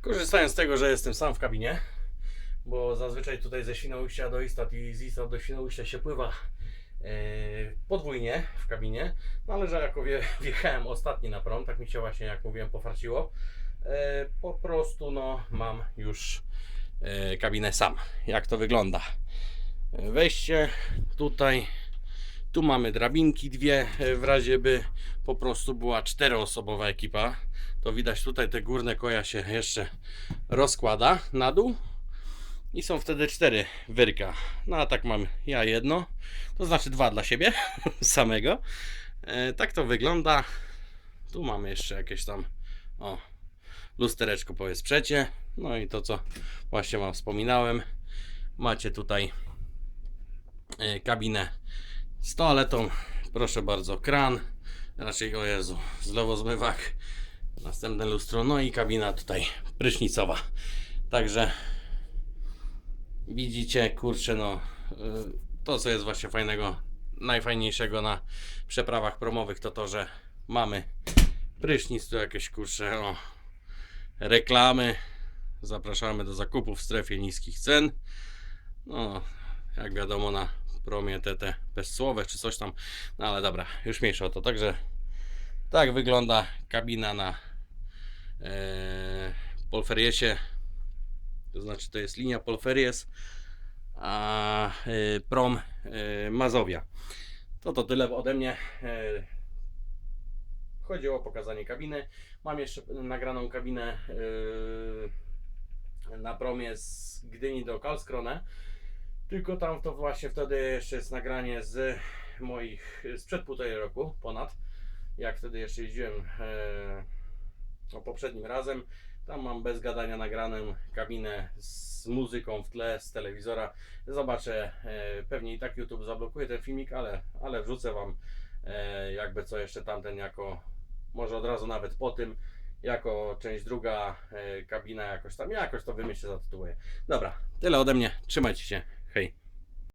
Korzystając z tego, że jestem sam w kabinie, bo zazwyczaj tutaj ze Świnoujścia do Istat i z Istat do Świnoujścia się pływa e, podwójnie w kabinie, no ale że jako wie, wjechałem ostatni na prom, tak mi się właśnie jak mówiłem pofarciło, e, po prostu no mam już e, kabinę sam. Jak to wygląda? Wejście tutaj, tu mamy drabinki dwie, e, w razie by po prostu była czteroosobowa ekipa, to widać tutaj te górne koja się jeszcze rozkłada na dół i są wtedy cztery wyrka. No a tak mam ja jedno, to znaczy dwa dla siebie samego. E, tak to wygląda. Tu mamy jeszcze jakieś tam o lustereczko powiedz przecie. No i to co właśnie wam wspominałem. Macie tutaj e, kabinę z toaletą. Proszę bardzo, kran. Raczej o Jezu, zlewozmywak. Następne lustro, no i kabina tutaj prysznicowa. Także widzicie, kurczę, no y, to co jest właśnie fajnego, najfajniejszego na przeprawach promowych to to, że mamy prysznic, tu jakieś kurczę, o reklamy. Zapraszamy do zakupów w strefie niskich cen. No, jak wiadomo na promie te, te bezsłowe czy coś tam, no ale dobra, już mniejsza o to. Także tak wygląda kabina na e, Polferiesie. To znaczy to jest linia Polferes, a e, prom e, Mazowia. To to tyle ode mnie. E, chodzi o pokazanie kabiny. Mam jeszcze nagraną kabinę e, na promie z Gdyni do Karlskrona. Tylko tam to właśnie wtedy jeszcze jest nagranie z moich sprzed półtorej roku ponad. Jak wtedy jeszcze jeździłem e, poprzednim razem. Tam mam bez gadania nagraną kabinę z muzyką w tle, z telewizora. Zobaczę, e, pewnie i tak YouTube zablokuje ten filmik, ale, ale wrzucę Wam e, jakby co jeszcze tamten jako, może od razu nawet po tym, jako część druga, e, kabina jakoś tam, jakoś to wymyślę, zatytułuję. Dobra, tyle ode mnie, trzymajcie się, hej.